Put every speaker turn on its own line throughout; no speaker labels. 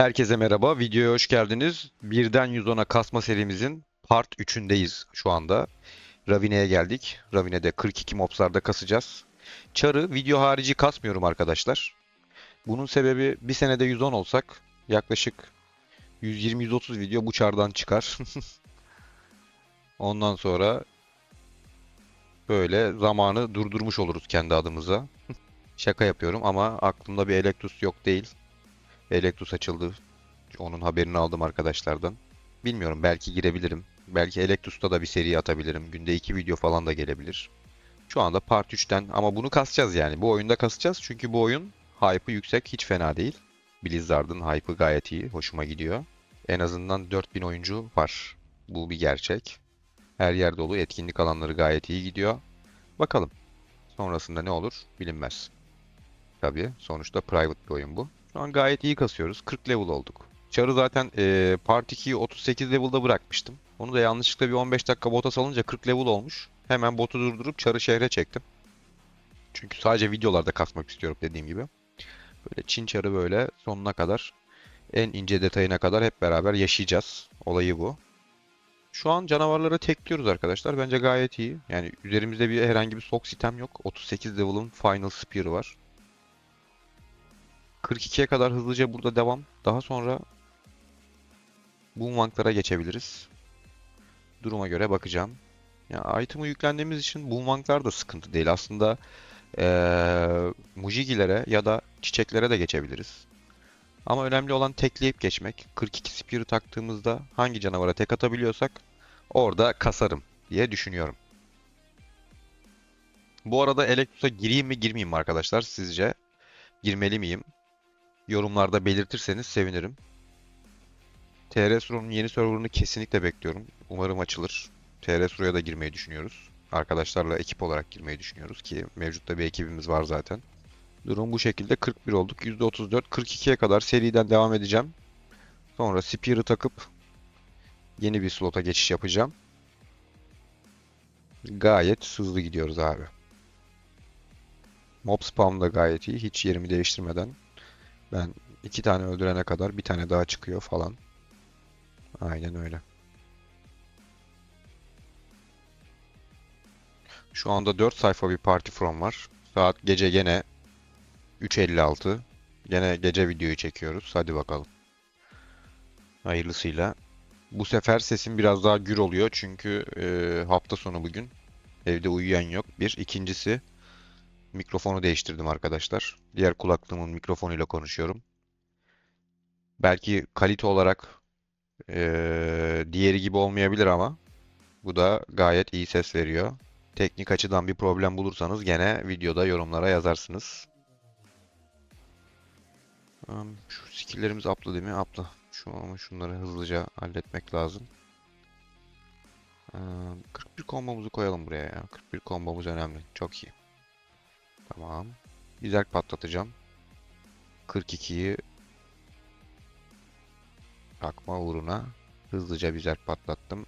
Herkese merhaba. Videoya hoş geldiniz. Birden 110'a kasma serimizin part 3'ündeyiz şu anda. Ravine'ye geldik. Ravine'de 42 mobslarda kasacağız. Çarı video harici kasmıyorum arkadaşlar. Bunun sebebi bir senede 110 olsak yaklaşık 120-130 video bu çardan çıkar. Ondan sonra böyle zamanı durdurmuş oluruz kendi adımıza. Şaka yapıyorum ama aklımda bir Electus yok değil. Electus açıldı. Onun haberini aldım arkadaşlardan. Bilmiyorum belki girebilirim. Belki Electus'ta da bir seri atabilirim. Günde 2 video falan da gelebilir. Şu anda Part 3'ten ama bunu kasacağız yani. Bu oyunda kasacağız çünkü bu oyun hype'ı yüksek hiç fena değil. Blizzard'ın hype'ı gayet iyi. Hoşuma gidiyor. En azından 4000 oyuncu var. Bu bir gerçek. Her yer dolu. Etkinlik alanları gayet iyi gidiyor. Bakalım. Sonrasında ne olur bilinmez. Tabii sonuçta private bir oyun bu. Şu an gayet iyi kasıyoruz. 40 level olduk. Çar'ı zaten e, Part 2'yi 38 level'da bırakmıştım. Onu da yanlışlıkla bir 15 dakika bota salınca 40 level olmuş. Hemen botu durdurup Çar'ı şehre çektim. Çünkü sadece videolarda kasmak istiyorum dediğim gibi. Böyle Çin Çar'ı böyle sonuna kadar en ince detayına kadar hep beraber yaşayacağız. Olayı bu. Şu an canavarları tekliyoruz arkadaşlar. Bence gayet iyi. Yani üzerimizde bir herhangi bir sok item yok. 38 level'ın Final Spear var. 42'ye kadar hızlıca burada devam. Daha sonra Boomwang'lara geçebiliriz. Duruma göre bakacağım. Ya item'ı yüklendiğimiz için Boomwang'lar da sıkıntı değil. Aslında eee Mujigilere ya da çiçeklere de geçebiliriz. Ama önemli olan tekleyip geçmek. 42 Spear'ı taktığımızda hangi canavara tek atabiliyorsak orada kasarım diye düşünüyorum. Bu arada Electus'a gireyim mi girmeyeyim mi arkadaşlar sizce? Girmeli miyim? Yorumlarda belirtirseniz sevinirim. TRSRO'nun yeni serverını kesinlikle bekliyorum. Umarım açılır. TRSRO'ya da girmeyi düşünüyoruz. Arkadaşlarla ekip olarak girmeyi düşünüyoruz ki mevcutta bir ekibimiz var zaten. Durum bu şekilde 41 olduk. %34, 42'ye kadar seriden devam edeceğim. Sonra Spear'ı takıp yeni bir slota geçiş yapacağım. Gayet hızlı gidiyoruz abi. Mob spam da gayet iyi. Hiç yerimi değiştirmeden. Ben iki tane öldürene kadar bir tane daha çıkıyor falan. Aynen öyle. Şu anda 4 sayfa bir party from var. Saat gece gene 3.56. Gene gece videoyu çekiyoruz. Hadi bakalım. Hayırlısıyla. Bu sefer sesim biraz daha gür oluyor çünkü e, hafta sonu bugün. Evde uyuyan yok. Bir. İkincisi mikrofonu değiştirdim arkadaşlar. Diğer kulaklığımın mikrofonuyla konuşuyorum. Belki kalite olarak e, diğeri gibi olmayabilir ama bu da gayet iyi ses veriyor. Teknik açıdan bir problem bulursanız gene videoda yorumlara yazarsınız. Şu skill'lerimiz up'lı değil mi? Up'lı. Şu ama şunları hızlıca halletmek lazım. Um, 41 kombomuzu koyalım buraya ya. 41 kombomuz önemli. Çok iyi. Tamam. Güzel patlatacağım. 42'yi takma uğruna hızlıca zerk patlattım.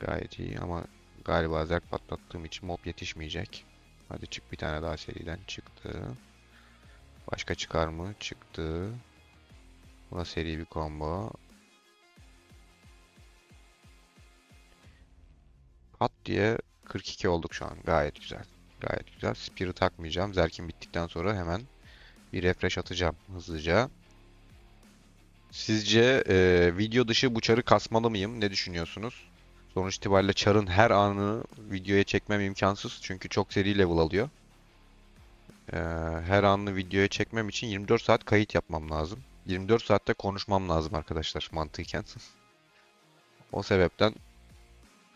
Gayet iyi ama galiba zerk patlattığım için mob yetişmeyecek. Hadi çık bir tane daha seriden çıktı. Başka çıkar mı? Çıktı. Buna seri bir combo. Pat diye 42 olduk şu an. Gayet güzel. Gayet güzel. Spear'ı takmayacağım. Zerkin bittikten sonra hemen bir refresh atacağım hızlıca. Sizce e, video dışı bu çarı kasmalı mıyım? Ne düşünüyorsunuz? Sonuç itibariyle çarın her anını videoya çekmem imkansız. Çünkü çok seri level alıyor. Ee, her anını videoya çekmem için 24 saat kayıt yapmam lazım. 24 saatte konuşmam lazım arkadaşlar mantıken. O sebepten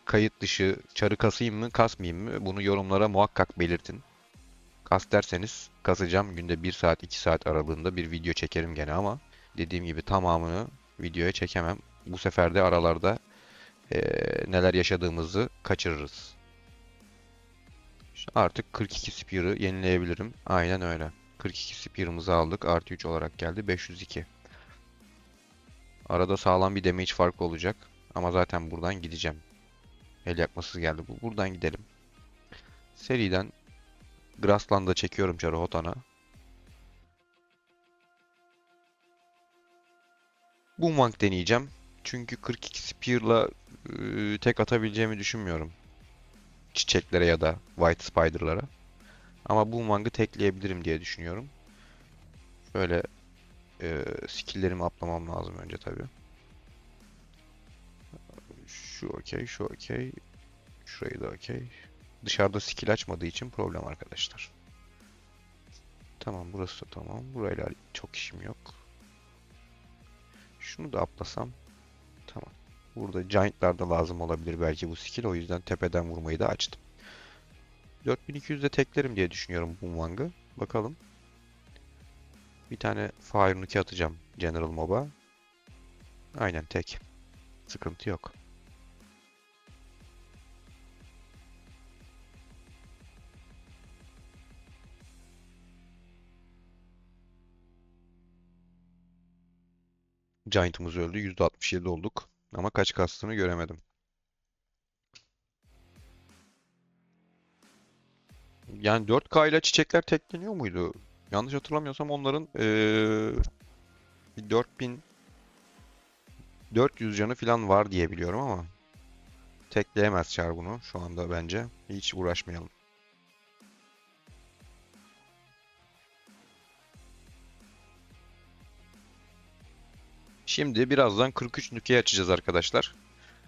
kayıt dışı çarı kasayım mı kasmayayım mı bunu yorumlara muhakkak belirtin. Kas derseniz kasacağım. Günde 1 saat 2 saat aralığında bir video çekerim gene ama dediğim gibi tamamını videoya çekemem. Bu sefer de aralarda eee, neler yaşadığımızı kaçırırız. İşte artık 42 Spear'ı yenileyebilirim. Aynen öyle. 42 Spear'ımızı aldık. Artı 3 olarak geldi. 502. Arada sağlam bir damage farkı olacak. Ama zaten buradan gideceğim. El yakmasız geldi. Bu buradan gidelim. Seriden Grassland'a çekiyorum Jarı Hotan'a. Boomwang deneyeceğim. Çünkü 42 Spear'la ıı, tek atabileceğimi düşünmüyorum. Çiçeklere ya da White Spider'lara. Ama Boomwang'ı tekleyebilirim diye düşünüyorum. Şöyle e, ıı, skill'lerimi atlamam lazım önce tabii. Şu okey, şu okey. Şurayı da okey. Dışarıda skill açmadığı için problem arkadaşlar. Tamam burası da tamam. Burayla çok işim yok. Şunu da atlasam. Tamam. Burada Giant'lar da lazım olabilir belki bu skill. O yüzden tepeden vurmayı da açtım. 4200'de teklerim diye düşünüyorum Boomwang'ı. Bakalım. Bir tane Fire Nuke atacağım General Mob'a. Aynen tek. Sıkıntı yok. Giant'ımız öldü. %67 olduk. Ama kaç kastığını göremedim. Yani 4K ile çiçekler tekleniyor muydu? Yanlış hatırlamıyorsam onların bir 4000 400 canı falan var diye biliyorum ama tekleyemez Char bunu şu anda bence. Hiç uğraşmayalım. Şimdi birazdan 43 nüke açacağız arkadaşlar.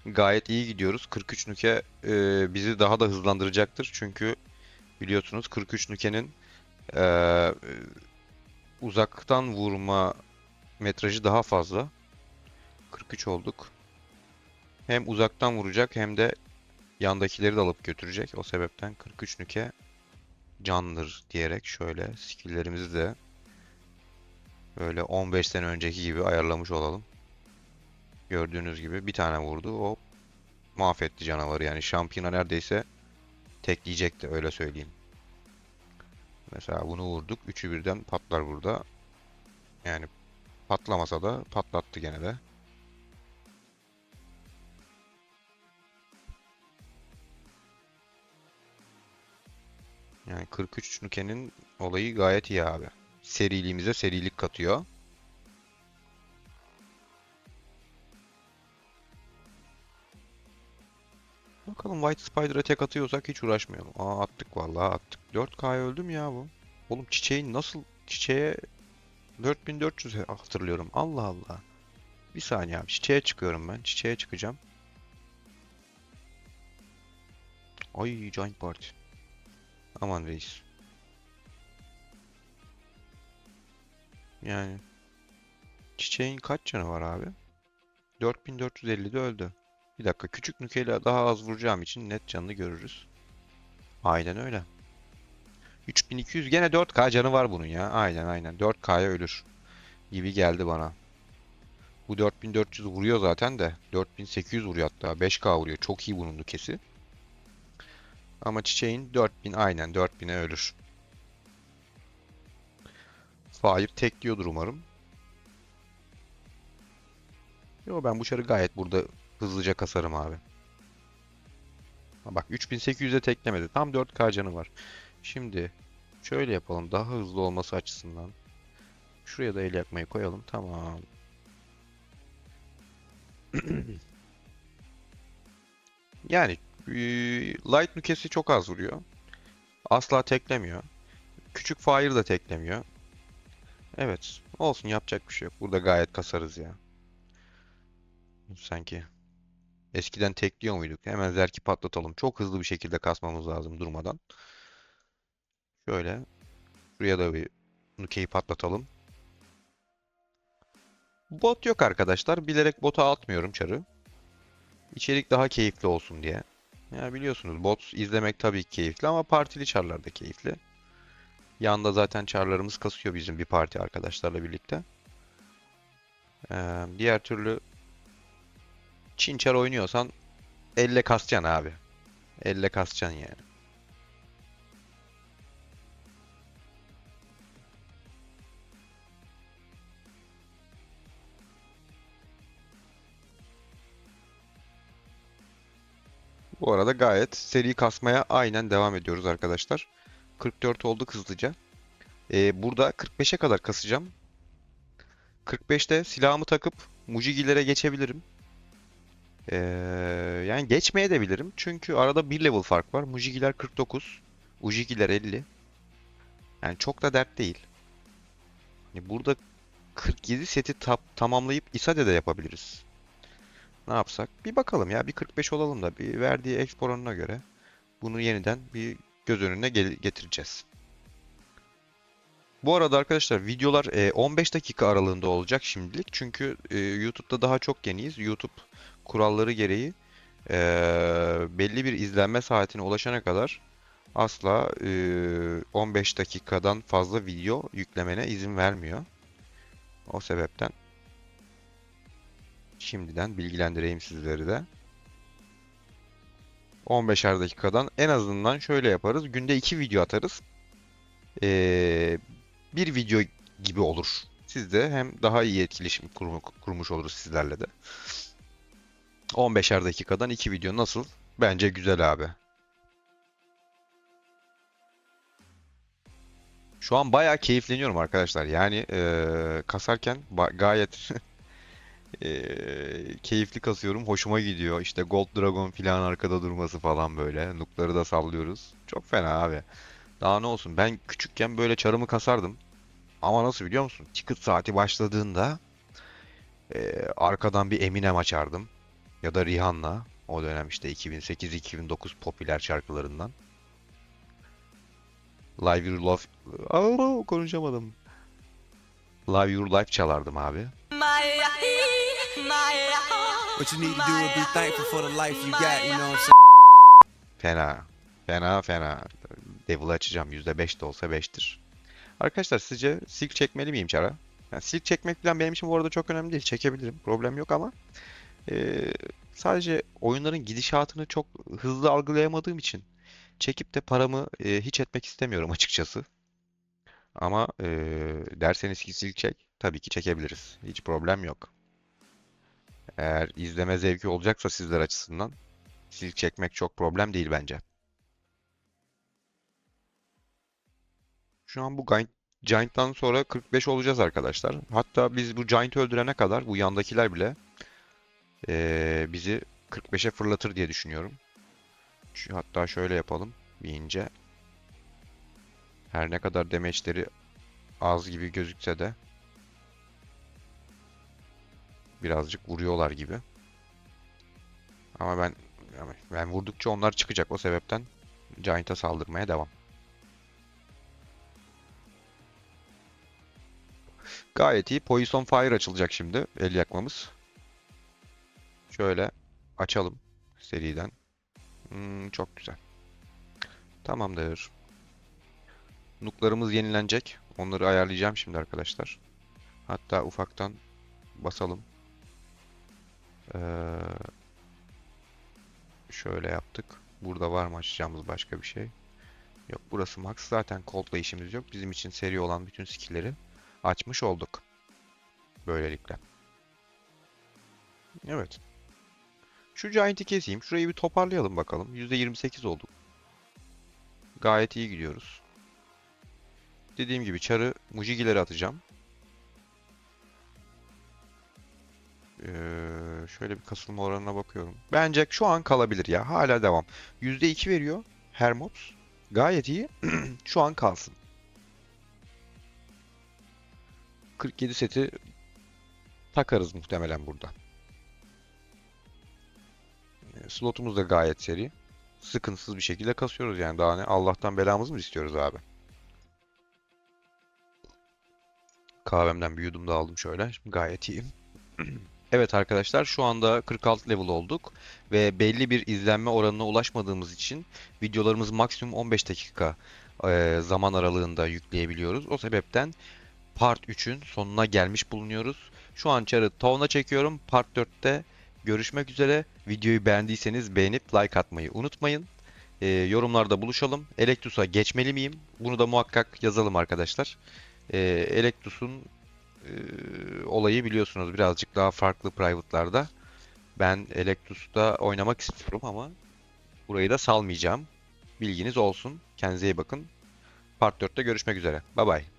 Gayet iyi gidiyoruz. 43 nüke e, bizi daha da hızlandıracaktır. Çünkü biliyorsunuz 43 nükenin e, uzaktan vurma metrajı daha fazla. 43 olduk. Hem uzaktan vuracak hem de yandakileri de alıp götürecek. O sebepten 43 nüke candır diyerek şöyle skill'lerimizi de böyle 15 sene önceki gibi ayarlamış olalım. Gördüğünüz gibi bir tane vurdu. O mahvetti canavarı. Yani şampiyona neredeyse tekleyecekti öyle söyleyeyim. Mesela bunu vurduk. Üçü birden patlar burada. Yani patlamasa da patlattı gene de. Yani 43 Nuke'nin olayı gayet iyi abi. Seriliğimize serilik katıyor. Bakalım White Spider'a tek atıyorsak hiç uğraşmayalım. Aa attık vallahi attık. 4K'ya öldüm ya bu. Oğlum çiçeğin nasıl çiçeğe 4400 hatırlıyorum. Allah Allah. Bir saniye abi. Çiçeğe çıkıyorum ben. Çiçeğe çıkacağım. Ay Giant Party. Aman reis. Yani çiçeğin kaç canı var abi? 4450'de öldü. Bir dakika küçük nükeyle daha az vuracağım için net canını görürüz. Aynen öyle. 3200 gene 4K canı var bunun ya. Aynen aynen 4K'ya ölür. Gibi geldi bana. Bu 4400 vuruyor zaten de. 4800 vuruyor hatta. 5K vuruyor. Çok iyi bunun nükesi. Ama çiçeğin 4000 aynen 4000'e ölür. Fire tek diyordur umarım. Yo ben bu çarı gayet burada hızlıca kasarım abi. Ha Bak 3800'e teklemedi. Tam 4K canı var. Şimdi şöyle yapalım daha hızlı olması açısından. Şuraya da el yakmayı koyalım. Tamam. Yani eee, light nükesi çok az vuruyor. Asla teklemiyor. Küçük fire da teklemiyor. Evet. Olsun yapacak bir şey yok. Burada gayet kasarız ya. Sanki. Eskiden tekliyor muyduk? Hemen zerki patlatalım. Çok hızlı bir şekilde kasmamız lazım durmadan. Şöyle. Şuraya da bir nukeyi patlatalım. Bot yok arkadaşlar. Bilerek bota atmıyorum çarı. İçerik daha keyifli olsun diye. Ya biliyorsunuz bot izlemek tabii ki keyifli ama partili çarlar da keyifli. Yanda zaten çarlarımız kasıyor bizim bir parti arkadaşlarla birlikte. Ee, diğer türlü Çin çar oynuyorsan elle kasacaksın abi. Elle kasacaksın yani. Bu arada gayet seri kasmaya aynen devam ediyoruz arkadaşlar. 44 olduk hızlıca. Ee, burada 45'e kadar kasacağım. 45'te silahımı takıp Mujigilere geçebilirim. Ee, yani geçmeye de bilirim. Çünkü arada bir level fark var. Mujigiler 49. Ujigiler 50. Yani çok da dert değil. Hani burada 47 seti tamamlayıp İSADE de yapabiliriz. Ne yapsak? Bir bakalım ya. Bir 45 olalım da bir verdiği exp oranına göre bunu yeniden bir göz önüne getireceğiz. Bu arada arkadaşlar videolar e, 15 dakika aralığında olacak şimdilik. Çünkü e, YouTube'da daha çok yeniyiz. YouTube kuralları gereği e, belli bir izlenme saatine ulaşana kadar asla e, 15 dakikadan fazla video yüklemene izin vermiyor. O sebepten şimdiden bilgilendireyim sizleri de. 15'er dakikadan en azından şöyle yaparız. Günde 2 video atarız. Ee, bir video gibi olur. Siz de hem daha iyi etkileşim kurmu- kurmuş oluruz sizlerle de. 15'er dakikadan 2 video nasıl? Bence güzel abi. Şu an bayağı keyifleniyorum arkadaşlar. Yani eee, kasarken gayet eee, keyifli kasıyorum. Hoşuma gidiyor. İşte Gold Dragon filan arkada durması falan böyle. Nukları da sallıyoruz. Çok fena abi. Daha ne olsun? Ben küçükken böyle çarımı kasardım. Ama nasıl biliyor musun? Ticket saati başladığında eee, arkadan bir Eminem açardım. Ya da Rihanna. O dönem işte 2008-2009 popüler şarkılarından. Live Your Life... Aa, konuşamadım. Live Your Life çalardım abi.
What you need to do is be thankful for the life you got, you know what I'm saying?
Fena. Fena fena. Devil'ı açacağım. %5 de olsa 5'tir. Arkadaşlar sizce silk çekmeli miyim çara? Yani silk çekmek falan benim için bu arada çok önemli değil. Çekebilirim. Problem yok ama eee, sadece oyunların gidişatını çok hızlı algılayamadığım için çekip de paramı eee, hiç etmek istemiyorum açıkçası. Ama eee, derseniz ki silk çek, tabii ki çekebiliriz. Hiç problem yok. Eğer izleme zevki olacaksa sizler açısından silk çekmek çok problem değil bence. Şu an bu Giant, Giant'tan sonra 45 olacağız arkadaşlar. Hatta biz bu Giant'ı öldürene kadar bu yandakiler bile eee, bizi 45'e fırlatır diye düşünüyorum. Şu, hatta şöyle yapalım. Bir ince. Her ne kadar damage'leri az gibi gözükse de birazcık vuruyorlar gibi. Ama ben ben vurdukça onlar çıkacak. O sebepten Giant'a saldırmaya devam. Gayet iyi. Poison Fire açılacak şimdi. El yakmamız. Şöyle açalım seriden. Hmm, çok güzel. Tamamdır. Nuklarımız yenilenecek. Onları ayarlayacağım şimdi arkadaşlar. Hatta ufaktan basalım. Ee, şöyle yaptık. Burada var mı açacağımız başka bir şey? Yok burası max. Zaten Colt'la işimiz yok. Bizim için seri olan bütün skill'leri açmış olduk. Böylelikle. Evet. Şu Giant'i keseyim. Şurayı bir toparlayalım bakalım. %28 olduk. Gayet iyi gidiyoruz. Dediğim gibi çarı Mujigileri atacağım. Ee, şöyle bir kasılma oranına bakıyorum. Bence şu an kalabilir ya. Hala devam. %2 veriyor her mobs. Gayet iyi. Şu an kalsın. 47 seti takarız muhtemelen burada. Ee, Slotumuz da gayet seri. Sıkıntısız bir şekilde kasıyoruz yani. Daha ne? Allah'tan belamızı mı istiyoruz abi? Kahvemden bir yudum da aldım şöyle. Şimdi gayet iyiyim. Evet arkadaşlar şu anda 46 level olduk ve belli bir izlenme oranına ulaşmadığımız için videolarımızı maksimum 15 dakika e, zaman aralığında yükleyebiliyoruz. O sebepten Part 3'ün sonuna gelmiş bulunuyoruz. Şu an çarı tavan'a çekiyorum. Part 4'te görüşmek üzere. Videoyu beğendiyseniz beğenip like atmayı unutmayın. E, yorumlarda buluşalım. Electus'a geçmeli miyim? Bunu da muhakkak yazalım arkadaşlar. E, Electus'un e, olayı biliyorsunuz birazcık daha farklı private'larda. Ben Electus'ta oynamak istiyorum ama burayı da salmayacağım. Bilginiz olsun. Kendinize iyi bakın. Part 4'te görüşmek üzere. Bye bye.